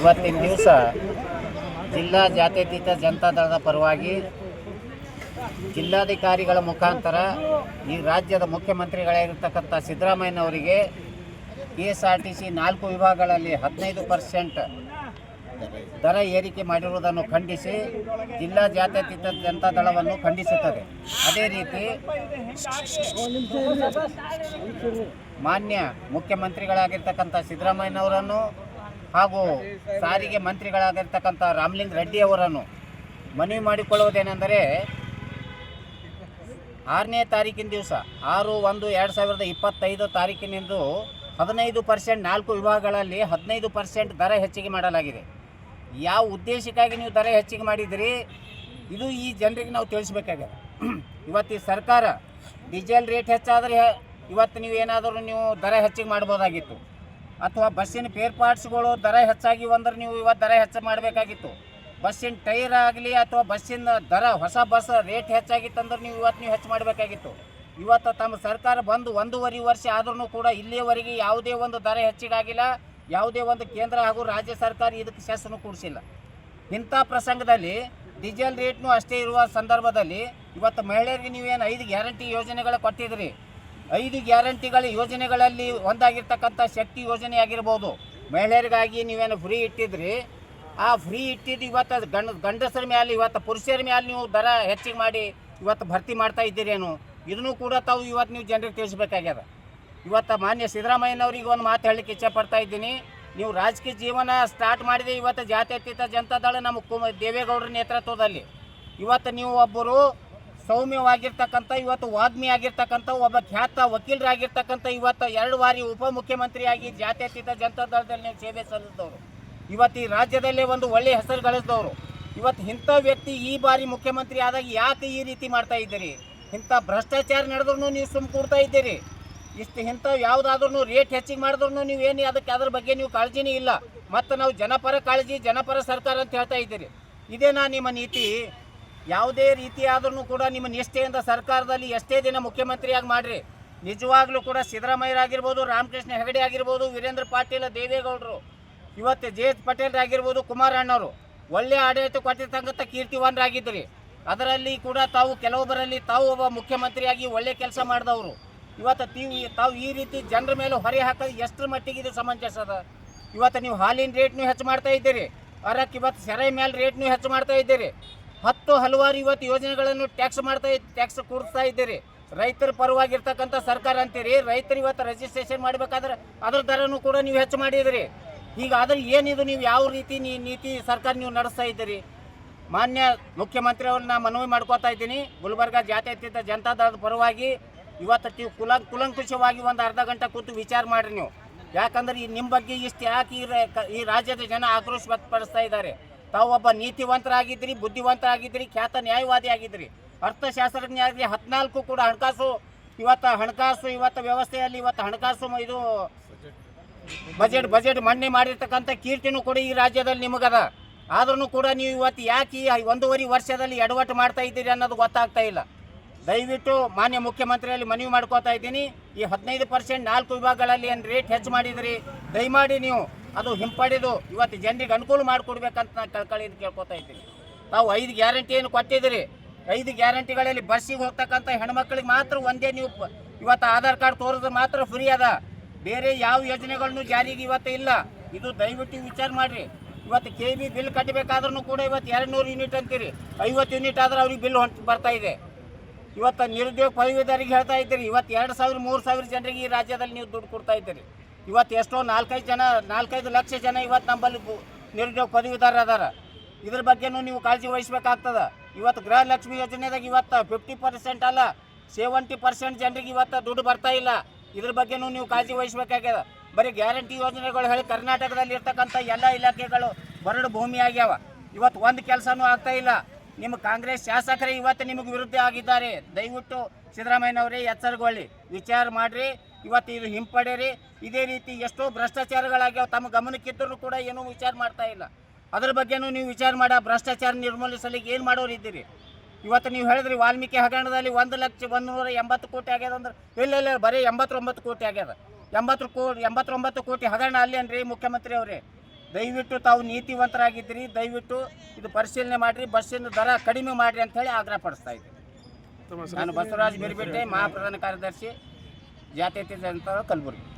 ಇವತ್ತಿನ ದಿವಸ ಜಿಲ್ಲಾ ಜಾತ್ಯತೀತ ಜನತಾ ದಳದ ಪರವಾಗಿ ಜಿಲ್ಲಾಧಿಕಾರಿಗಳ ಮುಖಾಂತರ ಈ ರಾಜ್ಯದ ಮುಖ್ಯಮಂತ್ರಿಗಳಾಗಿರ್ತಕ್ಕಂಥ ಸಿದ್ದರಾಮಯ್ಯನವರಿಗೆ K S R T C ನಾಲ್ಕು ವಿಭಾಗಗಳಲ್ಲಿ ಹದಿನೈದು ಪರ್ಸೆಂಟ್ ದರ ಏರಿಕೆ ಮಾಡಿರುವುದನ್ನು ಖಂಡಿಸಿ ಜಿಲ್ಲಾ ಜಾತ್ಯತೀತ ಜನತಾ ದಳವನ್ನು ಖಂಡಿಸುತ್ತದೆ. ಅದೇ ರೀತಿ ಮಾನ್ಯ ಮುಖ್ಯಮಂತ್ರಿಗಳಾಗಿರ್ತಕ್ಕಂಥ ಸಿದ್ದರಾಮಯ್ಯನವರನ್ನು ಹಾಗೂ ಸಾರಿಗೆ ಮಂತ್ರಿಗಳಾಗಿರ್ತಕ್ಕಂಥ ರಾಮಲಿಂಗ ರೆಡ್ಡಿ ಅವರನ್ನು ಮನವಿ ಮಾಡಿಕೊಳ್ಳುವುದೇನೆಂದರೆ ಆರನೇ ತಾರೀಕಿನ ದಿವಸ, ಆರು ಒಂದು ಎರಡು ಸಾವಿರದ ಇಪ್ಪತ್ತೈದು ತಾರೀಕಿನಿಂದ ಹದಿನೈದು ಪರ್ಸೆಂಟ್ ನಾಲ್ಕು ವಿಭಾಗಗಳಲ್ಲಿ ಹದಿನೈದು ಪರ್ಸೆಂಟ್ ದರ ಹೆಚ್ಚಿಗೆ ಮಾಡಲಾಗಿದೆ. ಯಾವ ಉದ್ದೇಶಕ್ಕಾಗಿ ನೀವು ದರ ಹೆಚ್ಚಿಗೆ ಮಾಡಿದಿರಿ ಇದು ಈ ಜನರಿಗೆ ನಾವು ತಿಳಿಸ್ಬೇಕಾಗಿದೆ. ಇವತ್ತು ಈ ಸರ್ಕಾರ ಡೀಸೆಲ್ ರೇಟ್ ಹೆಚ್ಚಾದರೆ ಇವತ್ತು ನೀವು ಏನಾದರೂ ನೀವು ದರ ಹೆಚ್ಚಿಗೆ ಮಾಡ್ಬೋದಾಗಿತ್ತು. ಅಥವಾ ಬಸ್ಸಿನ ಪೇರ್ ಪಾರ್ಟ್ಸ್ಗಳು ದರ ಹೆಚ್ಚಾಗಿ ಅಂದ್ರೆ ನೀವು ಇವತ್ತು ದರ ಹೆಚ್ಚು ಮಾಡಬೇಕಾಗಿತ್ತು. ಬಸ್ಸಿನ ಟೈರ್ ಆಗಲಿ ಅಥವಾ ಬಸ್ಸಿನ ದರ, ಹೊಸ ಬಸ್ ರೇಟ್ ಹೆಚ್ಚಾಗಿತ್ತಂದ್ರೆ ನೀವು ಇವತ್ತು ನೀವು ಹೆಚ್ಚು ಮಾಡಬೇಕಾಗಿತ್ತು. ಇವತ್ತು ತಮ್ಮ ಸರ್ಕಾರ ಬಂದು ಒಂದೂವರೆ ವರ್ಷ ಆದ್ರೂ ಕೂಡ ಇಲ್ಲಿಯವರೆಗೆ ಯಾವುದೇ ಒಂದು ದರ ಹೆಚ್ಚಿಗಾಗಿಲ್ಲ. ಯಾವುದೇ ಒಂದು ಕೇಂದ್ರ ಹಾಗೂ ರಾಜ್ಯ ಸರ್ಕಾರ ಇದಕ್ಕೆ ಸೆಸ್ಸನ್ನು ಕೂಡಿಸಿಲ್ಲ. ಇಂಥ ಪ್ರಸಂಗದಲ್ಲಿ ಡೀಸೆಲ್ ರೇಟ್ನು ಅಷ್ಟೇ ಇರುವ ಸಂದರ್ಭದಲ್ಲಿ ಇವತ್ತು ಮಹಿಳೆಯರಿಗೆ ನೀವೇನು ಐದು ಗ್ಯಾರಂಟಿ ಯೋಜನೆಗಳು ಕೊಟ್ಟಿದ್ರಿ? ಐದು ಗ್ಯಾರಂಟಿಗಳ ಯೋಜನೆಗಳಲ್ಲಿ ಒಂದಾಗಿರ್ತಕ್ಕಂಥ ಶಕ್ತಿ ಯೋಜನೆ ಆಗಿರ್ಬೋದು ಮಹಿಳೆಯರಿಗಾಗಿ ನೀವೇನು ಫ್ರೀ ಇಟ್ಟಿದ್ರಿ? ಆ ಫ್ರೀ ಇಟ್ಟಿದ್ದು ಇವತ್ತು ಗಂಡ, ಗಂಡಸರ ಮೇಲೆ ಇವತ್ತು ಪುರುಷರ ಮೇಲೆ ನೀವು ದರ ಹೆಚ್ಚಿಗೆ ಮಾಡಿ ಇವತ್ತು ಭರ್ತಿ ಮಾಡ್ತಾ ಇದ್ದೀರೇನು ಇದನ್ನು ಕೂಡ ತಾವು ಇವತ್ತು ನೀವು ಜನರಿಗೆ ತಿಳಿಸ್ಬೇಕಾಗ್ಯದ. ಇವತ್ತು ಮಾನ್ಯ ಸಿದ್ದರಾಮಯ್ಯನವ್ರಿಗೆ ಒಂದು ಮಾತು ಹೇಳಲಿಕ್ಕೆ ಇಚ್ಛೆ ಪಡ್ತಾ ಇದ್ದೀನಿ. ನೀವು ರಾಜಕೀಯ ಜೀವನ ಸ್ಟಾರ್ಟ್ ಮಾಡಿದೆ ಇವತ್ತು ಜಾತ್ಯತೀತ ಜನತಾದಳ ನಮ್ಮ ಕು ದೇವೇಗೌಡರ ನೇತೃತ್ವದಲ್ಲಿ. ಇವತ್ತು ನೀವು ಒಬ್ಬರು ಸೌಮ್ಯವಾಗಿರ್ತಕ್ಕಂಥ, ಇವತ್ತು ವಾಗ್ಮಿ ಆಗಿರ್ತಕ್ಕಂಥ, ಒಬ್ಬ ಖ್ಯಾತ ವಕೀಲರಾಗಿರ್ತಕ್ಕಂಥ ಇವತ್ತು ಎರಡು ಬಾರಿ ಉಪಮುಖ್ಯಮಂತ್ರಿಯಾಗಿ ಜಾತ್ಯತೀತ ಜನತಾ ದಳದಲ್ಲಿ ಸೇವೆ ಸಲ್ಲಿಸಿದವರು. ಇವತ್ತು ಈ ರಾಜ್ಯದಲ್ಲೇ ಒಂದು ಒಳ್ಳೆಯ ಹೆಸರು ಗಳಿಸಿದವರು. ಇವತ್ತು ಇಂಥ ವ್ಯಕ್ತಿ ಈ ಬಾರಿ ಮುಖ್ಯಮಂತ್ರಿ ಆದಾಗ ಯಾಕೆ ಈ ರೀತಿ ಮಾಡ್ತಾ ಇದ್ದೀರಿ? ಇಂಥ ಭ್ರಷ್ಟಾಚಾರ ನಡೆದ್ರೂ ನೀವು ಸುಮ್ಮ ಕೂಡ್ತಾ ಇದ್ದೀರಿ. ಇಷ್ಟು ಇಂಥವು ಯಾವುದಾದ್ರೂ ರೇಟ್ ಹೆಚ್ಚಿಗೆ ಮಾಡಿದ್ರು ನೀವು ಏನು ಅದಕ್ಕೆ ಅದ್ರ ಬಗ್ಗೆ ನೀವು ಕಾಳಜಿನೇ ಇಲ್ಲ. ಮತ್ತು ನಾವು ಜನಪರ ಕಾಳಜಿ, ಜನಪರ ಸರ್ಕಾರ ಅಂತ ಹೇಳ್ತಾ ಇದ್ದೀರಿ. ಇದೇನಾ ನಿಮ್ಮ ನೀತಿ. ಯಾವುದೇ ರೀತಿ ಆದ್ರೂ ಕೂಡ ನಿಮ್ಮ ನಿಷ್ಠೆಯಿಂದ ಸರ್ಕಾರದಲ್ಲಿ ಎಷ್ಟೇ ದಿನ ಮುಖ್ಯಮಂತ್ರಿಯಾಗಿ ಮಾಡ್ರಿ. ನಿಜವಾಗ್ಲೂ ಕೂಡ ಸಿದ್ದರಾಮಯ್ಯರಾಗಿರ್ಬೋದು, ರಾಮಕೃಷ್ಣ ಹೆಗಡೆ ಆಗಿರ್ಬೋದು, ವೀರೇಂದ್ರ ಪಾಟೀಲ್, ದೇವೇಗೌಡರು, ಇವತ್ತು ಜೆ ಎಚ್ ಪಟೇಲ್ ಆಗಿರ್ಬೋದು, ಕುಮಾರಣ್ಣವರು, ಒಳ್ಳೆ ಆಡಳಿತ ಕೊಟ್ಟಿರ್ತಕ್ಕಂಥ ಕೀರ್ತಿವಾನರಾಗಿದ್ದರು ಅದರಲ್ಲಿ ಕೂಡ ತಾವು ಕೆಲವೊಬ್ಬರಲ್ಲಿ ತಾವು ಒಬ್ಬ ಮುಖ್ಯಮಂತ್ರಿಯಾಗಿ ಒಳ್ಳೆ ಕೆಲಸ ಮಾಡಿದವರು. ಇವತ್ತು ತೀವ್ ತಾವು ಈ ರೀತಿ ಜನರ ಮೇಲೆ ಹೊರೆ ಹಾಕೋದು ಎಷ್ಟರ ಮಟ್ಟಿಗೆ ಇದು ಸಮಂಜಸ ಅದ? ಇವತ್ತು ನೀವು ಹಾಲಿನ ರೇಟ್ನೂ ಹೆಚ್ಚು ಮಾಡ್ತಾ ಇದ್ದೀರಿ. ಅರಕ್ಕೆ ಇವತ್ತು ಸೆರೆ ಮೇಲೆ ರೇಟ್ನೂ ಹೆಚ್ಚು ಮಾಡ್ತಾ ಇದ್ದೀರಿ. ಹತ್ತು ಹಲವಾರು ಇವತ್ತು ಯೋಜನೆಗಳನ್ನು ಟ್ಯಾಕ್ಸ್ ಮಾಡ್ತಾ ಟ್ಯಾಕ್ಸ್ ಕೂಡಿಸ್ತಾ ಇದ್ದೀರಿ. ರೈತರ ಪರವಾಗಿರ್ತಕ್ಕಂಥ ಸರ್ಕಾರ ಅಂತೀರಿ, ರೈತರು ಇವತ್ತು ರಿಜಿಸ್ಟ್ರೇಷನ್ ಮಾಡಬೇಕಾದ್ರೆ ಅದ್ರ ದರನೂ ಕೂಡ ನೀವು ಹೆಚ್ಚು ಮಾಡಿದಿರಿ. ಹೀಗಾದ್ರೆ ಏನಿದು ನೀವು ಯಾವ ರೀತಿ ನೀತಿ ಸರ್ಕಾರ ನೀವು ನಡೆಸ್ತಾ ಇದ್ದೀರಿ? ಮಾನ್ಯ ಮುಖ್ಯಮಂತ್ರಿ ಅವ್ರನ್ನ ಮನವಿ ಮಾಡ್ಕೋತಾ ಇದ್ದೀನಿ. ಗುಲ್ಬರ್ಗ ಜಾತ್ಯತೀತ ಜನತಾ ದಳದ ಪರವಾಗಿ ಇವತ್ತು ಕುಲ, ಕುಲಂಕುಷವಾಗಿ ಒಂದು ಅರ್ಧ ಗಂಟೆ ಕೂತು ವಿಚಾರ ಮಾಡಿರಿ ನೀವು. ಯಾಕಂದ್ರೆ ಈ ನಿಮ್ಮ ಬಗ್ಗೆ ಇಷ್ಟು ಯಾಕೆ ಈ ರಾಜ್ಯದ ಜನ ಆಕ್ರೋಶ ವ್ಯಕ್ತಪಡಿಸ್ತಾ ಇದ್ದಾರೆ. ತಾವು ಒಬ್ಬ ನೀತಿವಂತರಾಗಿದ್ರಿ ಬುದ್ಧಿವಂತರಾಗಿದ್ರಿ ಖ್ಯಾತ ನ್ಯಾಯವಾದಿ ಆಗಿದ್ರಿ ಅರ್ಥಶಾಸ್ತ್ರಜ್ಞ ಆಗಿದ್ರಿ ಹದಿನಾಲ್ಕು ಕೂಡ ಹಣಕಾಸು, ಇವತ್ತು ಹಣಕಾಸು, ಇವತ್ತು ವ್ಯವಸ್ಥೆಯಲ್ಲಿ ಇವತ್ತು ಹಣಕಾಸು ಇದು ಬಜೆಟ್ ಬಜೆಟ್ ಮಂಡನೆ ಮಾಡಿರ್ತಕ್ಕಂಥ ಕೀರ್ತಿನೂ ಕೂಡ ಈ ರಾಜ್ಯದಲ್ಲಿ ನಿಮಗದ. ಆದ್ರೂ ಕೂಡ ನೀವು ಇವತ್ತು ಯಾಕೆ ಈ ಒಂದೂವರೆ ವರ್ಷದಲ್ಲಿ ಎಡವಟ್ಟು ಮಾಡ್ತಾ ಇದ್ದೀರಿ ಅನ್ನೋದು ಗೊತ್ತಾಗ್ತಾ ಇಲ್ಲ. ದಯವಿಟ್ಟು ಮಾನ್ಯ ಮುಖ್ಯಮಂತ್ರಿಯಲ್ಲಿ ಮನವಿ ಮಾಡ್ಕೋತಾ ಇದ್ದೀನಿ. ಈ ಹದಿನೈದು ಪರ್ಸೆಂಟ್ ನಾಲ್ಕು ವಿಭಾಗಗಳಲ್ಲಿ ಏನು ರೇಟ್ ಹೆಚ್ಚು ಮಾಡಿದಿರಿ? ದಯಮಾಡಿ ನೀವು ಅದು ಹಿಂಪಡೆದು ಇವತ್ತು ಜನರಿಗೆ ಅನುಕೂಲ ಮಾಡಿಕೊಡ್ಬೇಕಂತ ನಾನು ಕಳ್ಕಳಿಯಿಂದ ಕೇಳ್ಕೊತಾ ಇದ್ದೀನಿ. ತಾವು ಐದು ಗ್ಯಾರಂಟಿಯನ್ನು ಕೊಟ್ಟಿದ್ದೀರಿ? ಐದು ಗ್ಯಾರಂಟಿಗಳಲ್ಲಿ ಬಸ್ಸಿಗೆ ಹೋಗ್ತಕ್ಕಂಥ ಹೆಣ್ಮಕ್ಳಿಗೆ ಮಾತ್ರ ಒಂದೇ ನೀವು ಇವತ್ತು ಆಧಾರ್ ಕಾರ್ಡ್ ತೋರಿದ್ರೆ ಮಾತ್ರ ಫ್ರೀ ಅದ. ಬೇರೆ ಯಾವ ಯೋಜನೆಗಳನ್ನು ಜಾರಿಗೆ ಇವತ್ತು ಇಲ್ಲ. ಇದು ದಯವಿಟ್ಟು ವಿಚಾರ ಮಾಡಿರಿ. ಇವತ್ತು ಕೆ ಬಿ ಬಿಲ್ ಕಟ್ಟಬೇಕಾದ್ರೂ ಕೂಡ ಇವತ್ತು ಎರಡು ನೂರು ಯೂನಿಟ್ ಅಂತೀರಿ. ಐವತ್ತು ಯೂನಿಟ್ ಆದ್ರೆ ಅವ್ರಿಗೆ ಬಿಲ್ ಹೊಂಟು ಬರ್ತಾ ಇದೆ. ಇವತ್ತು ನಿರುದ್ಯೋಗ ಪದವೀಧರಿಗೆ ಹೇಳ್ತಾ ಇದ್ದೀರಿ. ಇವತ್ತು ಎರಡು ಸಾವಿರ, ಮೂರು ಸಾವಿರ ಜನರಿಗೆ ಈ ರಾಜ್ಯದಲ್ಲಿ ನೀವು ದುಡ್ಡು ಕೊಡ್ತಾ ಇದ್ದೀರಿ. ಇವತ್ತು ಎಷ್ಟೋ ನಾಲ್ಕೈದು ಜನ, ನಾಲ್ಕೈದು ಲಕ್ಷ ಜನ ಇವತ್ತು ನಮ್ಮಲ್ಲಿ ನಿರುದ್ಯೋಗ ಪದವಿದಾರ ಅದಾರ ಇದ್ರ ಬಗ್ಗೆನೂ ನೀವು ಕಾಳಜಿ ವಹಿಸ್ಬೇಕಾಗ್ತದ. ಇವತ್ತು ಗೃಹಲಕ್ಷ್ಮಿ ಯೋಜನೆದಾಗ ಇವತ್ತು ಫಿಫ್ಟಿ ಪರ್ಸೆಂಟ್ ಅಲ್ಲ ಸೆವೆಂಟಿ ಪರ್ಸೆಂಟ್ ಜನರಿಗೆ ಇವತ್ತು ದುಡ್ಡು ಬರ್ತಾ ಇಲ್ಲ. ಇದ್ರ ಬಗ್ಗೆನೂ ನೀವು ಕಾಳಜಿ ವಹಿಸ್ಬೇಕಾಗ್ಯದ. ಬರೀ ಗ್ಯಾರಂಟಿ ಯೋಜನೆಗಳು ಹೇಳಿ ಕರ್ನಾಟಕದಲ್ಲಿ ಇರ್ತಕ್ಕಂಥ ಎಲ್ಲ ಇಲಾಖೆಗಳು ಬರಡು ಭೂಮಿ ಆಗ್ಯಾವ. ಇವತ್ತು ಒಂದು ಕೆಲಸನೂ ಆಗ್ತಾ ಇಲ್ಲ. ನಿಮ್ಮ ಕಾಂಗ್ರೆಸ್ ಶಾಸಕರೇ ಇವತ್ತು ನಿಮಗೆ ವಿರುದ್ಧ ಆಗಿದ್ದಾರೆ. ದಯವಿಟ್ಟು ಸಿದ್ದರಾಮಯ್ಯನವರೇ ಎಚ್ಚರಗೊಳ್ಳಿ. ವಿಚಾರ ಮಾಡಿರಿ. ಇವತ್ತು ಇದು ಹಿಂಪಡೆಯರಿ ಇದೇ ರೀತಿ ಎಷ್ಟೋ ಭ್ರಷ್ಟಾಚಾರಗಳಾಗ್ಯಾವ. ತಮ್ಮ ಗಮನಕ್ಕಿದ್ದರೂ ಕೂಡ ಏನೂ ವಿಚಾರ ಮಾಡ್ತಾ ಇಲ್ಲ. ಅದ್ರ ಬಗ್ಗೆನೂ ನೀವು ವಿಚಾರ ಮಾಡ. ಭ್ರಷ್ಟಾಚಾರ ನಿರ್ಮೂಲಿಸಲಿಕ್ಕೆ ಏನು ಮಾಡೋರು ಇದ್ದೀರಿ? ಇವತ್ತು ನೀವು ಹೇಳಿದ್ರಿ ವಾಲ್ಮೀಕಿ ಹಗರಣದಲ್ಲಿ ಒಂದು ಲಕ್ಷ ಒಂದು ನೂರ ಎಂಬತ್ತು ಕೋಟಿ ಆಗ್ಯದ ಅಂದ್ರೆ, ಇಲ್ಲ ಇಲ್ಲ, ಬರೀ ಎಂಬತ್ತೊಂಬತ್ತು ಕೋಟಿ ಆಗ್ಯದ. ಎಂಬತ್ತು ಕೋಟಿ ಎಂಬತ್ತೊಂಬತ್ತು ಕೋಟಿ ಹಗರಣ ಅಲ್ಲೇನ್ರಿ ಮುಖ್ಯಮಂತ್ರಿ ಅವರೇ? ದಯವಿಟ್ಟು ತಾವು ನೀತಿವಂತರಾಗಿದ್ದೀರಿ. ದಯವಿಟ್ಟು ಇದು ಪರಿಶೀಲನೆ ಮಾಡಿರಿ. ಬಸ್ಸಿನ ದರ ಕಡಿಮೆ ಮಾಡಿರಿ ಅಂತೇಳಿ ಆಗ್ರಹ ಪಡಿಸ್ತಾ ಇದ್ದೀನಿ? ನಾನು ಬಸವರಾಜ್ ಬಿರ್ಬಿಟ್ಟೆ, ಮಹಾಪ್ರಧಾನ ಕಾರ್ಯದರ್ಶಿ. ಜಾತ್ಯತೀತ ಜನತಾ ಕಲಬುರಗಿ.